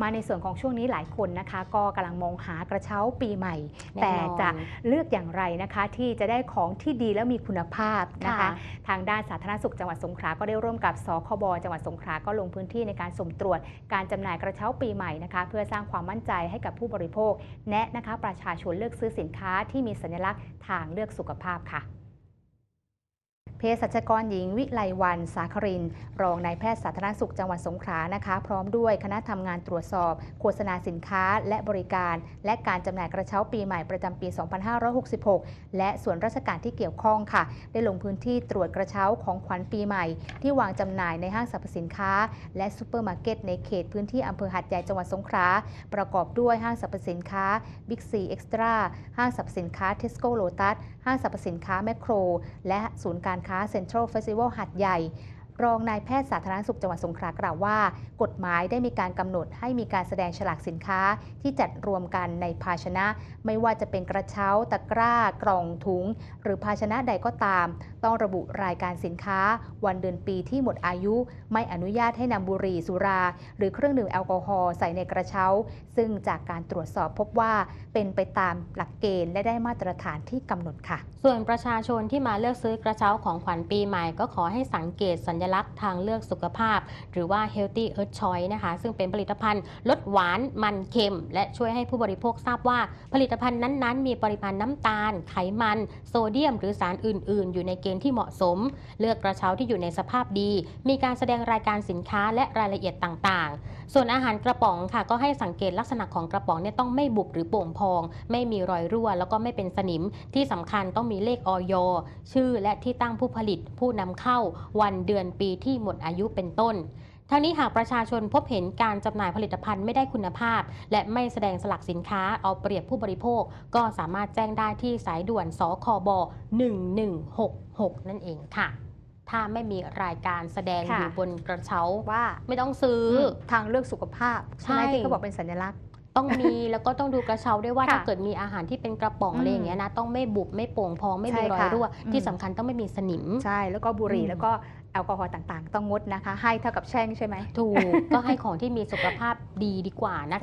มาในส่วนของช่วงนี้หลายคนนะคะ ก็กำลังมองหากระเช้าปีใหม่แน่นอนแต่จะเลือกอย่างไรนะคะ ที่จะได้ของที่ดีและมีคุณภาพนะคะค่ะทางด้านสาธารณสุขจังหวัดสงขลาก็ได้ร่วมกับสคบจังหวัดสงขลาก็ลงพื้นที่ในการสุ่มตรวจ การจำหน่ายกระเช้าปีใหม่นะคะ เพื่อสร้างความมั่นใจให้กับผู้บริโภค แนะนะคะประชาชนเลือกซื้อสินค้าที่มีสัญลักษณ์ทางเลือกสุขภาพค่ะ เภสัชกรหญิงวิไลวันสาคริน รองนายแพทย์สาธารณสุขจังหวัดสงขลานะคะ พร้อมด้วยคณะทำงานตรวจสอบ โฆษณาสินค้าและบริการ และการจำหน่ายกระเช้าปีใหม่ประจำปี 2566 และส่วนราชการที่เกี่ยวข้องค่ะ ได้ลงพื้นที่ตรวจกระเช้าของขวัญปีใหม่ ที่วางจำหน่ายในห้างสรรพสินค้า และซูเปอร์มาร์เก็ตในเขตพื้นที่อำเภอหัดใหญ่จังหวัดสงขลาประกอบด้วยห้างสรรพสินค้าบิ๊กซีเอ็กซ์ตร้าห้างสรรพสินค้าเทสโก้โลตัสห้างสรรพสินค้าแมคโคร และศูนย์การค้าเซ็นทรัลเฟสติวัลหัดใหญ่ รองนายแพทย์สาธารณสุขจังหวัดสงขลากล่าวว่า กฎหมายได้มีการกำหนดให้มีการแสดงฉลากสินค้าที่จัดรวมกันในภาชนะ ไม่ว่าจะเป็นกระเช้า ตะกร้ากล่องถุง หรือภาชนะใดก็ตาม ต้องระบุรายการสินค้า วันเดือนปีที่หมดอายุ ไม่อนุญาตให้นำบุหรี่สุรา หรือเครื่องดื่มแอลกอฮอล์ใส่ในกระเช้า ซึ่งจากการตรวจสอบพบว่าเป็นไปตามหลักเกณฑ์และได้มาตรฐานที่กำหนดค่ะ ส่วนประชาชนที่มาเลือกซื้อกระเช้าของขวัญปีใหม่ก็ขอให้สังเกตสัญลักษณ์ทางเลือกสุขภาพ หรือว่า healthy earth choice นะคะ ซึ่งเป็นผลิตภัณฑ์ลดหวานมันเค็ม และช่วยให้ผู้บริโภคทราบว่า ผลิตภัณฑ์นั้นๆ มีปริมาณน้ำตาล ไขมัน โซเดียม หรือสารอื่น ๆ อยู่ในเกณฑ์ที่เหมาะสม เลือกกระเช้าที่อยู่ในสภาพดี มีการแสดงรายการสินค้าและรายละเอียดต่างๆ ส่วนอาหารกระป๋องค่ะก็ให้สังเกตลักษณะของกระป๋องเนี่ยต้องไม่บุบหรือโป่งพอง ไม่มีรอยรั่ว แล้วก็ไม่เป็นสนิมที่สำคัญต้องมีเลขออยชื่อและที่ตั้งผู้ผลิตผู้นำเข้าวันเดือนปีที่หมดอายุเป็นต้นทั้งนี้หากประชาชนพบเห็นการจำหน่ายผลิตภัณฑ์ไม่ได้คุณภาพ และไม่แสดงสลักสินค้าเอาเปรียบผู้บริโภค ก็สามารถแจ้งได้ที่สายด่วนสคบ 1166 นั่นเองค่ะ ถ้าไม่มีรายการแสดงค่ะอยู่บนกระเช้าว่าไม่ต้องซื้ออทางเลือกสุขภาพใช่ไหมใช่ที่เขาบอกเป็นสัญลักษณ์ ต้องมีแล้วก็ต้องดูกระเช้าด้วยว่าค่ะถ้าเกิดมีอาหารที่เป็นกระป๋องอืมอะไรอย่างเงี้ยนะต้องไม่บุบไม่โป่งพองไม่มีใช่รอยค่ะรั่วอืมที่สำคัญต้องไม่มีสนิมใช่แล้วก็บุหรี่อืมแล้วก็แอลกอฮอล์ต่างๆ ต้องงดนะคะ ให้เท่ากับแช่งใช่ไหมถูก ก็ให้ของที่มีสุขภาพดีดีกว่านะคะ